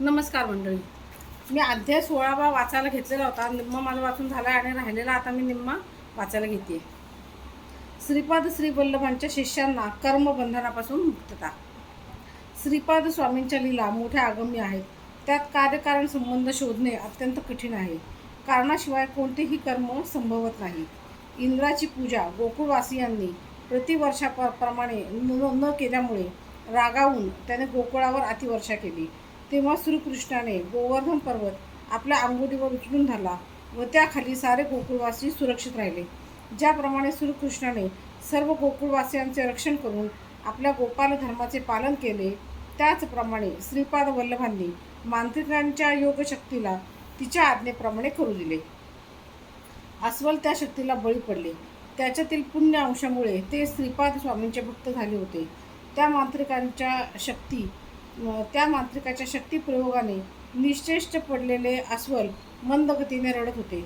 नमस्कार मंडळी. मी अध्याय सोळावा वाचायला घेतलेला होता. निम्मा माझा वाचून झाला आणि राहिलेला आता मी निम्मा वाचायला घेते. श्रीपाद श्री वल्लभांच्या शिष्यांना कर्मबंधनापासून मुक्तता. श्रीपाद स्वामींच्या लीला मोठ्या आगम्य आहेत. त्यात कार्यकारण संबंध शोधणे अत्यंत कठीण आहे. कारणाशिवाय कोणतेही कर्म संभवत नाही. इंद्राची पूजा गोकुळवासियांनी प्रतिवर्षाप्रमाणे न न केल्यामुळे रागावून त्याने गोकुळावर अतिवर्षा केली. तेव्हा श्रीकृष्णाने गोवर्धन पर्वत आपल्या अंगुलीवर उचलून धरला व त्याखाली सारे गोकुळवासी सुरक्षित राहिले. ज्याप्रमाणे श्रीकृष्णाने सर्व गोकुळवासियांचे रक्षण करून आपल्या गोपाल धर्माचे पालन केले त्याचप्रमाणे श्रीपाद वल्लभांनी मांत्रिकांच्या योगशक्तीला तिच्या आज्ञेप्रमाणे करू दिले. अस्वल त्या शक्तीला बळी पडले. त्याच्यातील पुण्य अंशामुळे ते श्रीपाद स्वामींचे भक्त झाले होते. त्या मांत्रिकांच्या शक्ती त्या मांत्रिकाच्या शक्तिप्रयोगाने निश्चेष्ट पडलेले अस्वल मंदगतीने रडत होते.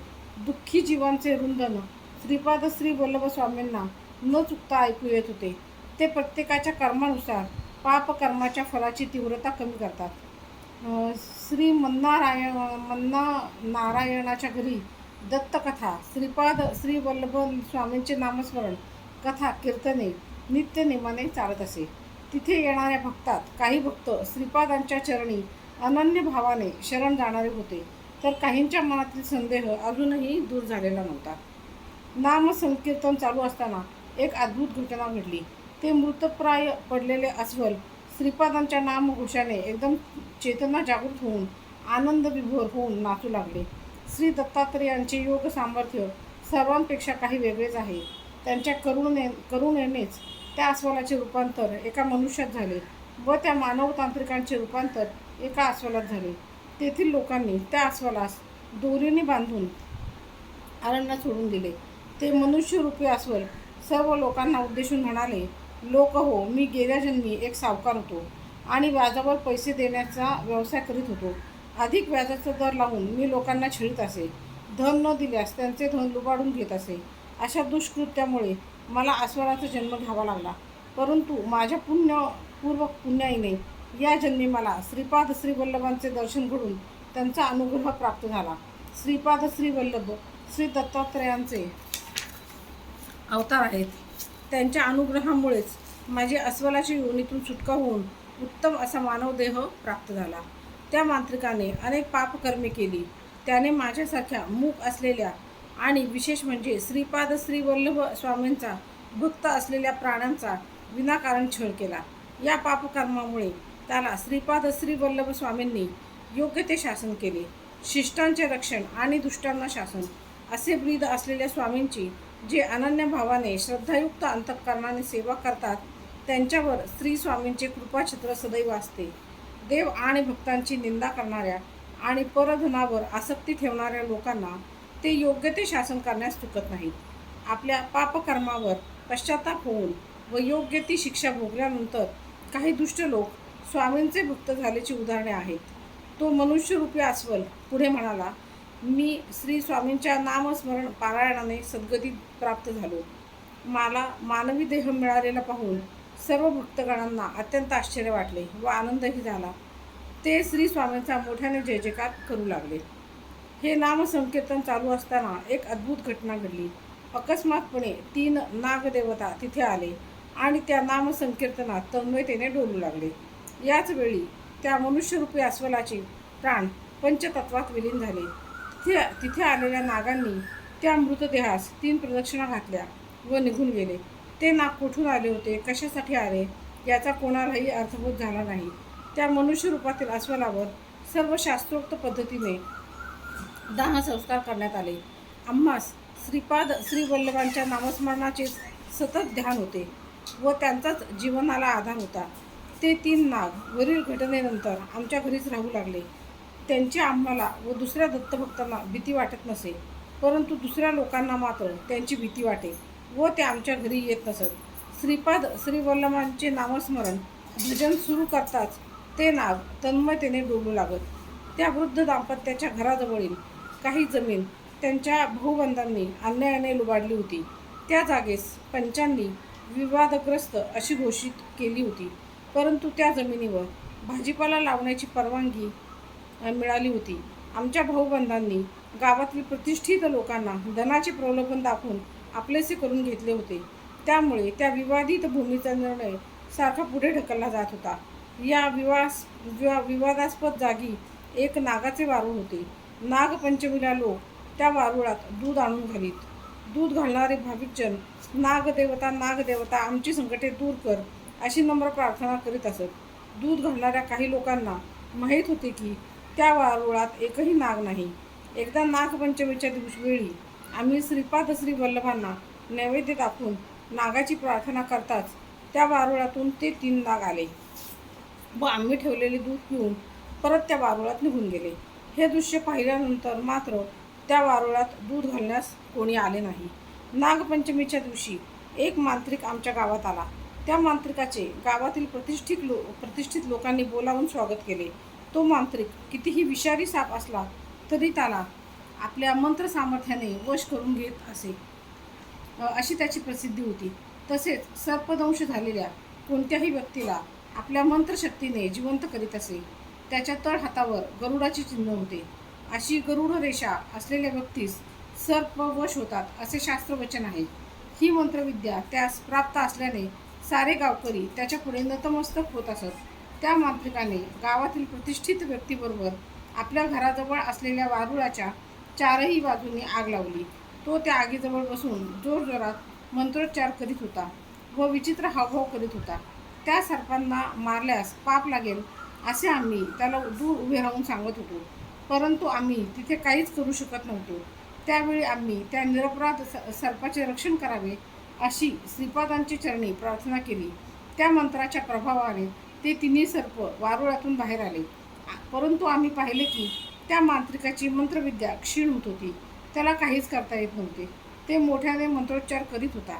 दुःखी जीवांचे रुंदन श्रीपाद श्री वल्लभ स्वामींना न चुकता ऐकू येत होते. ते प्रत्येकाच्या कर्मानुसार पापकर्माच्या फलाची तीव्रता कमी करतात. श्री मन्नारायण मन्ना नारायणाच्या घरी दत्तकथा श्रीपाद श्री वल्लभ स्वामींचे नामस्मरण कथा कीर्तने नित्यनेमाने चालत असे. तिथे येणाऱ्या भक्तात काही भक्त श्रीपादांच्या चरणी अनन्य भावाने शरण जाणारे होते. तर काहींच्या मनातील संदेह अजूनही दूर झालेला नव्हता. नाम संकीर्तन चालू असताना एक अद्भुत घटना घडली. ते मृतप्राय पडलेले अस्वल श्रीपादांच्या नामघोषाने एकदम चेतना जागृत होऊन आनंद विभोर होऊन नाचू लागले. श्री दत्तात्रेयांचे योग सामर्थ्य सर्वांपेक्षा काही वेगळेच आहे. त्यांच्या करुणे करुणेनेच त्या अस्वलाचे रूपांतर एका मनुष्यात झाले व त्या मानवतांत्रिकांचे रूपांतर एका अस्वलात झाले. तेथील लोकांनी त्या अस्वलास दोरीने बांधून अरण्यात सोडून दिले. ते मनुष्यरूपी अस्वल सर्व लोकांना उद्देशून म्हणाले लोक हो मी गेल्या जन्मी एक सावकार होतो आणि व्याजावर पैसे देण्याचा व्यवसाय करीत होतो. अधिक व्याजाचा दर लावून मी लोकांना छळीत असे. धन न दिल्यास त्यांचे धन लुबाडून घेत असे. अशा दुष्कृत्यामुळे मला अस्वलाचा जन्म घ्यावा लागला. परंतु माझ्या पुण्यपूर्वक पुण्याईने या जन्मी मला श्रीपाद श्रीवल्लभांचे दर्शन घडून त्यांचा अनुग्रह प्राप्त झाला. श्रीपाद श्रीवल्लभ श्री दत्तात्रयांचे अवतार आहेत. त्यांच्या अनुग्रहामुळेच माझी अस्वलाच्या योनीतून सुटका होऊन उत्तम असा मानवदेह प्राप्त झाला. त्या मांत्रिकाने अनेक पापकर्मे केली. त्याने माझ्यासारख्या मूक असलेल्या आणि विशेष म्हणजे श्रीपाद श्री वल्लभ स्वामींचा भक्त असलेल्या प्राण्यांचा विनाकारण छळ केला. या पापकर्मामुळे त्याला श्रीपाद श्री वल्लभ स्वामींनी योग्य ते शासन केले. शिष्टांचे रक्षण आणि दुष्टांना शासन असे ब्रीद असलेल्या स्वामींची जे अनन्य भावाने श्रद्धायुक्त अंतःकरणाने सेवा करतात त्यांच्यावर श्री स्वामींचे कृपाछत्र सदैव असते. देव आणि भक्तांची निंदा करणाऱ्या आणि परधनावर आसक्ती ठेवणाऱ्या लोकांना ते योग्य ते शासन करण्यास चुकत नाहीत. आपल्या पापकर्मावर पश्चाताप होऊन व योग्य ती शिक्षा भोगल्यानंतर काही दुष्ट लोक स्वामींचे भक्त झाल्याची उदाहरणे आहेत. तो मनुष्यरूपी अस्वल पुढे म्हणाला मी श्री स्वामींच्या नामस्मरण पारायणाने सद्गती प्राप्त झालो. मला मानवी देह मिळालेला पाहून सर्व भक्तगणांना अत्यंत आश्चर्य वाटले व आनंदही झाला. ते श्री स्वामींचा मोठ्याने जय जयकार करू लागले. हे नामसंकीर्तन चालू असताना एक अद्भुत घटना घडली. अकस्मातपणे तीन नागदेवता तिथे आले आणि त्या नामसंकीर्तनात तन्मयतेने डोलू लागले. याच वेळी त्या मनुष्यरूपी अस्वलाचे प्राण पंचतत्वात विलीन झाले. तिथे तिथे आलेल्या नागांनी त्या मृतदेहास तीन प्रदक्षिणा घातल्या व निघून गेले. ते नाग कुठून आले होते? कशासाठी आले? याचा कोणालाही अर्थबोध झाला नाही. त्या मनुष्यरूपातील अस्वलावर सर्व शास्त्रोक्त पद्धतीने दानसंस्कार करण्यात आले. आम्हास श्रीपाद श्री वल्लभांच्या नामस्मरणाचे सतत ध्यान होते व त्यांचाच जीवनाला आधार होता. ते तीन नाग वरील घटनेनंतर आमच्या घरीच राहू लागले. त्यांची आम्हाला व दुसऱ्या दत्तभक्तांना भीती वाटत नसे परंतु दुसऱ्या लोकांना मात्र त्यांची भीती वाटे व ते आमच्या घरी येत नसत. श्रीपाद श्रीवल्लभांचे नामस्मरण भजन सुरू करताच ते नाग तन्मयतेने डोलू लागत. त्या वृद्ध दाम्पत्याच्या घराजवळील काही जमीन त्यांच्या भाऊबंधांनी अन्यायाने लुबाडली होती. त्या जागेस पंचांनी विवादग्रस्त अशी घोषित केली होती. परंतु त्या जमिनीवर भाजीपाला लावण्याची परवानगी मिळाली होती. आमच्या भाऊबंधांनी गावातील प्रतिष्ठित लोकांना धनाचे प्रलोभन दाखवून आपलेसे करून घेतले होते. त्यामुळे त्या विवादित भूमीचा निर्णय सारखा पुढे ढकलला जात होता. या विवास विवा विवादास्पद जागी एक नागाचे वारू होते. नागपंचमीला लोक त्या वारुळात दूध आणून घालीत. दूध घालणारे भाविकजन नागदेवता नागदेवता आमची संकटे दूर कर अशी नम्र प्रार्थना करीत असत. दूध घालणाऱ्या काही लोकांना माहीत होते की त्या वारुळात एकही नाग नाही. एकदा नागपंचमीच्या दिवशीवेळी आम्ही श्रीपाद श्री वल्लभांना नैवेद्य दाखवून नागाची प्रार्थना करताच त्या वारुळातून ते तीन नाग आले व आम्ही ठेवलेले दूध पिऊन परत त्या वारुळात निघून गेले. हे दृश्य पाहिल्यानंतर मात्र त्या वारुळात दूध घालण्यास कोणी आले नाही. नागपंचमीच्या दिवशी एक मांत्रिक आमच्या गावात आला. त्या मांत्रिकाचे गावातील प्रतिष्ठित लो प्रतिष्ठित लोकांनी बोलावून स्वागत केले. तो मांत्रिक कितीही विषारी साप असला तरी त्याला आपल्या मंत्र सामर्थ्याने वश करून घेत असे. अशी त्याची प्रसिद्धी होती. तसेच सर्पदंश झालेल्या कोणत्याही व्यक्तीला आपल्या मंत्रशक्तीने जिवंत करीत असे. त्याच्या तळ हातावर गरुडाचे चिन्ह होते. अशी गरुड रेषा असलेल्या व्यक्तीस सर्प वश होतात असे शास्त्रवचन आहे. ही मंत्रविद्या त्यास प्राप्त असल्याने सारे गावकरी त्याच्या पुढे नतमस्तक होत असत. त्या मांत्रिकाने गावातील प्रतिष्ठित व्यक्तीबरोबर आपल्या घराजवळ असलेल्या वारुळाच्या चारही बाजूंनी आग लावली. तो त्या आगीजवळ बसून जोरजोरात मंत्रोच्चार करीत होता व विचित्र हावभाव करीत होता. त्या सर्पांना मारल्यास पाप लागेल असे आम्ही त्याला दूर उभे राहून सांगत होतो. परंतु आम्ही तिथे काहीच करू शकत नव्हतो. त्यावेळी आम्ही त्या निरपराध स- सर्पाचे रक्षण करावे अशी श्रीपादांची चरणी प्रार्थना केली. त्या मंत्राच्या प्रभावाने ते तिन्ही सर्प वारुळातून बाहेर आले. परंतु आम्ही पाहिले की त्या मांत्रिकाची मंत्रविद्या क्षीण होत होती. त्याला काहीच करता येत नव्हते. ते मोठ्याने मंत्रोच्चार करीत होता.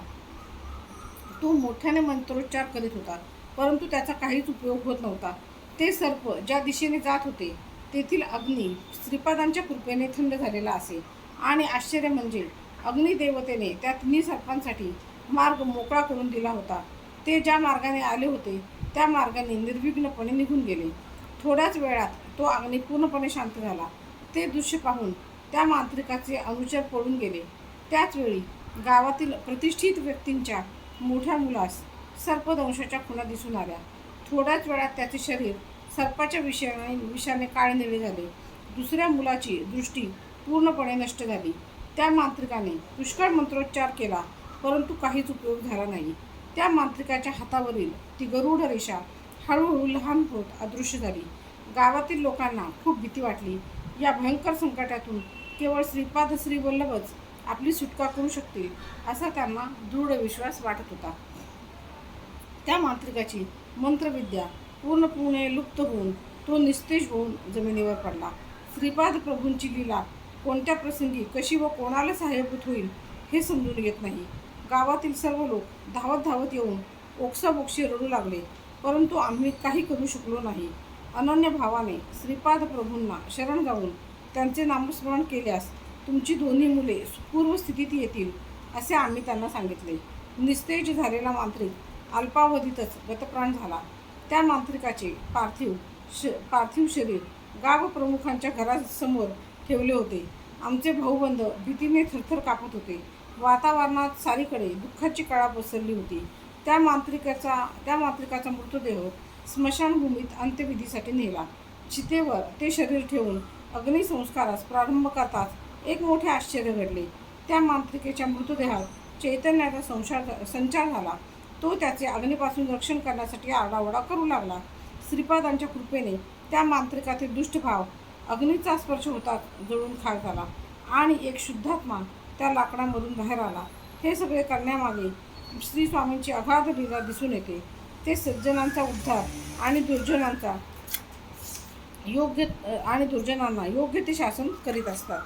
तो मोठ्याने मंत्रोच्चार करीत होता परंतु त्याचा काहीच उपयोग होत नव्हता. ते सर्प ज्या दिशेने जात होते तेथील अग्नी श्रीपादांच्या कृपेने थंड झालेला असे. आणि आश्चर्य म्हणजे अग्निदेवतेने त्या तिन्ही सर्पांसाठी मार्ग मोकळा करून दिला होता. ते ज्या मार्गाने आले होते त्या मार्गाने निर्विघ्नपणे निघून गेले. थोड्याच वेळात तो अग्नी पूर्णपणे शांत झाला. ते दृश्य पाहून त्या मांत्रिकाचे अनुचर पळून गेले. त्याचवेळी गावातील प्रतिष्ठित व्यक्तींच्या मोठ्या मुलास सर्पदंशाच्या खुणा दिसून आल्या. थोड्याच वेळात त्याचे शरीर सर्पाच्या विषयाने विषाने काळनिळे झाले. दुसऱ्या मुलाची दृष्टी पूर्णपणे नष्ट झाली. त्या मांत्रिकाने पुष्कळ मंत्रोच्चार केला परंतु काहीच उपयोग झाला नाही. त्या मांत्रिकाच्या हातावरील ती गरुड रेषा हळूहळू लहान होत अदृश्य झाली. गावातील लोकांना खूप भीती वाटली. या भयंकर संकटातून केवळ श्रीपाद श्रीवल्लभच आपली सुटका करू शकतील असा त्यांना दृढ विश्वास वाटत होता. त्या मांत्रिकाची मंत्रविद्या पूर्णपणे लुप्त होऊन तो निस्तेज होऊन जमिनीवर पडला. श्रीपाद प्रभूंची लीला कोणत्या प्रसंगी कशी व कोणाला सहाय्यभूत होईल हे समजून येत नाही. गावातील सर्व लोक धावत धावत येऊन ओक्साबोक्षी रडू लागले परंतु आम्ही काही करू शकलो नाही. अनन्य भावाने श्रीपाद प्रभूंना शरण जाऊन त्यांचे नामस्मरण केल्यास तुमची दोन्ही मुले पूर्व स्थितीत येतील असे आम्ही त्यांना सांगितले. निस्तेज झालेला मांत्रिक अल्पावधीतच गतप्राण झाला. त्या मांत्रिकाचे पार्थिव श पार्थिव शरीर गाव प्रमुखांच्या घरासमोर ठेवले होते. आमचे भाऊबंद भीतीने थरथर कापत होते. वातावरणात सारीकडे दुःखाची कळा पसरली होती. त्या मांत्रिकाचा त्या मांत्रिकाचा मृतदेह स्मशानभूमीत अंत्यविधीसाठी नेला. चितेवर ते शरीर ठेवून अग्निसंस्कारास प्रारंभ करताच एक मोठे आश्चर्य घडले. त्या मांत्रिकेच्या मृतदेहात चैतन्याचा संसार संचार झाला. तो त्याचे अग्नीपासून रक्षण करण्यासाठी आरडाओरडा करू लागला. श्रीपादांच्या कृपेने त्या मांत्रिकातील दुष्टभाव अग्नीचा स्पर्श होता जळून खाल झाला आणि एक शुद्धात्मा त्या लाकडामधून बाहेर आला. हे सगळे करण्यामागे श्री स्वामींची अगाध लीला दिसून येते. ते सज्जनांचा उद्धार आणि दुर्जनांचा योग्य आणि दुर्जनांना योग्य ते शासन करीत असतात.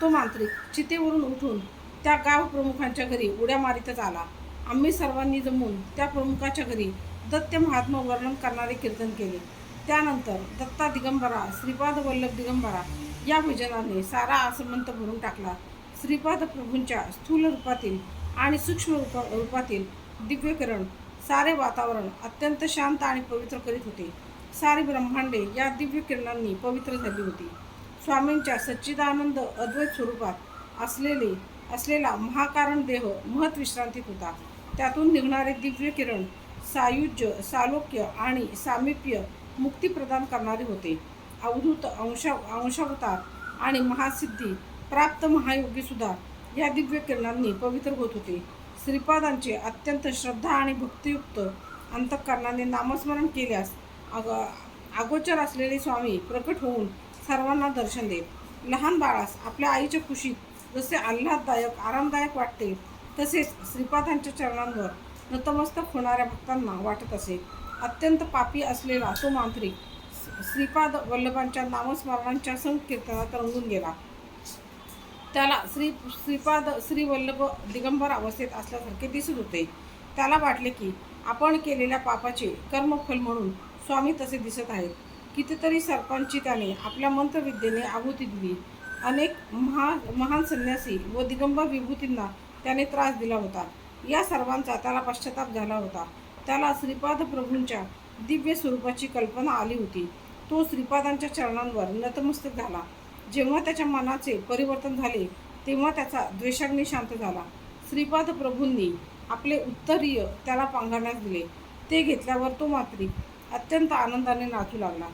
तो मांत्रिक चितेवरून उठून त्या गाव प्रमुखांच्या घरी उड्या मारीतच आला. आम्ही सर्वांनी जमून त्या प्रमुखाच्या घरी दत्त महात्मा वर्णन करणारे कीर्तन केले. त्यानंतर दत्ता दिगंबरा श्रीपाद वल्लभ दिगंबरा या भजनाने सारा आसमंत भरून टाकला. श्रीपाद प्रभूंच्या स्थूल रूपातील आणि सूक्ष्म रूपा रूपातील दिव्य किरण सारे वातावरण अत्यंत शांत आणि पवित्र करीत होते. सारी ब्रह्मांडे या दिव्य किरणांनी पवित्र झाली होती. स्वामींच्या सच्चिदानंद अद्वैत स्वरूपात असलेले असलेला महाकारण देह महत्विश्रांतीत होता. त्यातून निघणारे दिव्य किरण सायुज्य सालोक्य आणि सामिप्य मुक्ती प्रदान करणारे होते. अवधूत अंशा अंशावतार आणि महासिद्धी प्राप्त महायोगीसुद्धा या दिव्य किरणांनी पवित्र होत होते. श्रीपादांचे अत्यंत श्रद्धा आणि भक्तियुक्त अंतःकरणाने नामस्मरण केल्यास अग अगोचर असलेले स्वामी प्रकट होऊन सर्वांना दर्शन देत लहान बाळास आपल्या आईच्या खुशीत जसे आल्हाददायक आरामदायक वाटते तसेच श्रीपादांच्या चरणांवर नतमस्तक होणाऱ्या भक्तांना वाटत असे. अत्यंत पापी असलेला तो मांत्रिक श्रीपाद वल्लभांच्या नामस्मरणांच्या संकीर्तनात रंगून गेला. त्याला श्री श्रीपाद श्री वल्लभ दिगंबर अवस्थेत असल्यासारखे दिसत होते. त्याला वाटले की आपण केलेल्या पापाचे कर्मफल म्हणून स्वामी तसे दिसत आहेत. कितीतरी सर्पांची त्याने आपल्या मंत्रविद्येने आहुती दिली. अनेक महा महान संन्यासी व दिगंबर विभूतींना त्याने त्रास दिला होता. या सर्वांचा त्याला पश्चाताप झाला होता. त्याला श्रीपाद प्रभूंच्या दिव्य स्वरूपाची कल्पना आली होती. तो श्रीपादांच्या चरणांवर नतमस्तक झाला. जेव्हा त्याच्या मनाचे परिवर्तन झाले तेव्हा त्याचा द्वेषाग्नी शांत झाला. श्रीपाद प्रभूंनी आपले उत्तरीय त्याला पांघरण्यास दिले. ते घेतल्यावर तो मात्री अत्यंत आनंदाने नाचू लागला.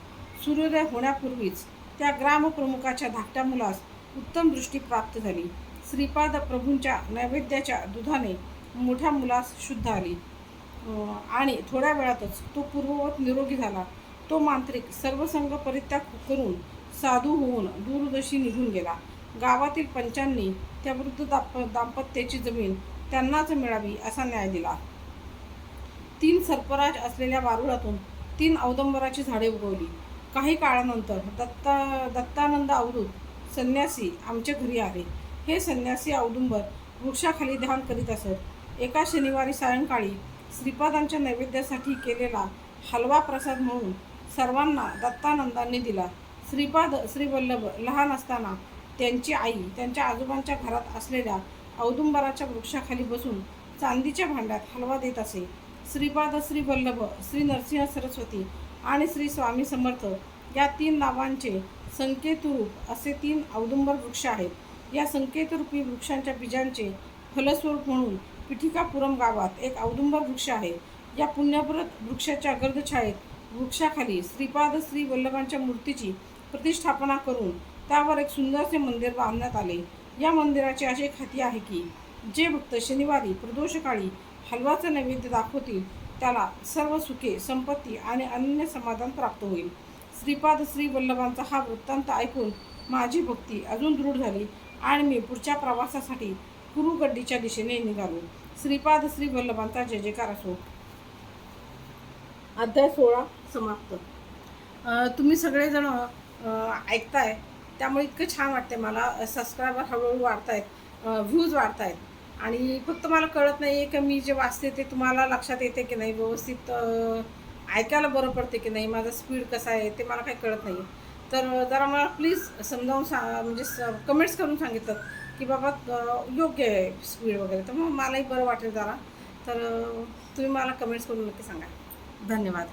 सूर्योदय होण्यापूर्वीच त्या ग्रामप्रमुखाच्या धाकट्या मुलास उत्तम दृष्टी प्राप्त झाली. श्रीपाद प्रभूंच्या नैवेद्याच्या दुधाने मोठ्या मुलास शुद्ध आली. आणि थोड्या वेळातच तो पूर्ववत निरोगी झाला. तो मांत्रिक सर्वसंग परित्याग करून साधू होऊन दूरदर्शी निघून गेला. गावातील पंचांनी त्या वृद्ध दाप दाम्पत्याची जमीन त्यांनाच मिळावी असा न्याय दिला. तीन सर्पराज असलेल्या वारुळातून तीन औदंबराची झाडे उगवली. काही काळानंतर दत्ता दत्तानंद अवधूत संन्यासी आमच्या घरी आले. हे संन्यासी औदुंबर वृक्षाखाली ध्यान करीत असत. एका शनिवारी सायंकाळी श्रीपादांच्या नैवेद्यासाठी केलेला हलवा प्रसाद म्हणून सर्वांना दत्तानंदांनी दिला. श्रीपाद श्रीवल्लभ लहान असताना त्यांची आई त्यांच्या आजोबांच्या घरात असलेल्या औदुंबराच्या वृक्षाखाली बसून चांदीच्या भांड्यात हलवा देत असे. श्रीपाद श्रीवल्लभ श्री नरसिंह सरस्वती आणि श्री स्वामी समर्थ या तीन नावांचे संकेतरूप असे तीन औदुंबर वृक्ष आहेत. या संकेतरूपी वृक्षांच्या बीजांचे फलस्वरूप म्हणून पिठिकापुरम गावात एक औदुंबर वृक्ष आहे. या पुण्यव्रत वृक्षाच्या गर्दछायेत वृक्षाखाली श्रीपाद श्री वल्लभांच्या मूर्तीची प्रतिष्ठापना करून त्यावर एक सुंदरसे मंदिर बांधण्यात आले. या मंदिराची अशी खाती आहे की जे भक्त शनिवारी प्रदोषकाळी हलवाचं नैवेद्य दाखवतील त्याला सर्व सुखे संपत्ती आणि अनन्य समाधान प्राप्त होईल. श्रीपाद श्री वल्लभांचा हा वृत्तांत ऐकून माझी भक्ती अजून दृढ झाली. आणि मी पुढच्या प्रवासासाठी कुरुगड्डीच्या दिशेने निघालो. श्रीपाद श्री वल्लभांचा जय जयकार असो. अध्याय सोळा समाप्त. तुम्ही सगळेजण ऐकताय त्यामुळे इतकं छान वाटते मला. सबस्क्रायबर हळूहळू वाढतायत आहेत व्ह्यूज वाढत आहेत आणि फक्त मला कळत नाही आहे की मी जे वाचते ते तुम्हाला लक्षात येते की नाही? व्यवस्थित ऐकायला बरं पडते की नाही? माझा स्पीड कसा आहे? ते मला काही कळत नाही आहे तर जरा मला प्लीज समजावून सांगा म्हणजे स कमेंट्स करून सांगितलं की बाबा योग्य आहे स्पीड वगैरे. तर मग मलाही बरं वाटेल जरा. तर तुम्ही मला कमेंट्स करून नक्की सांगा. धन्यवाद.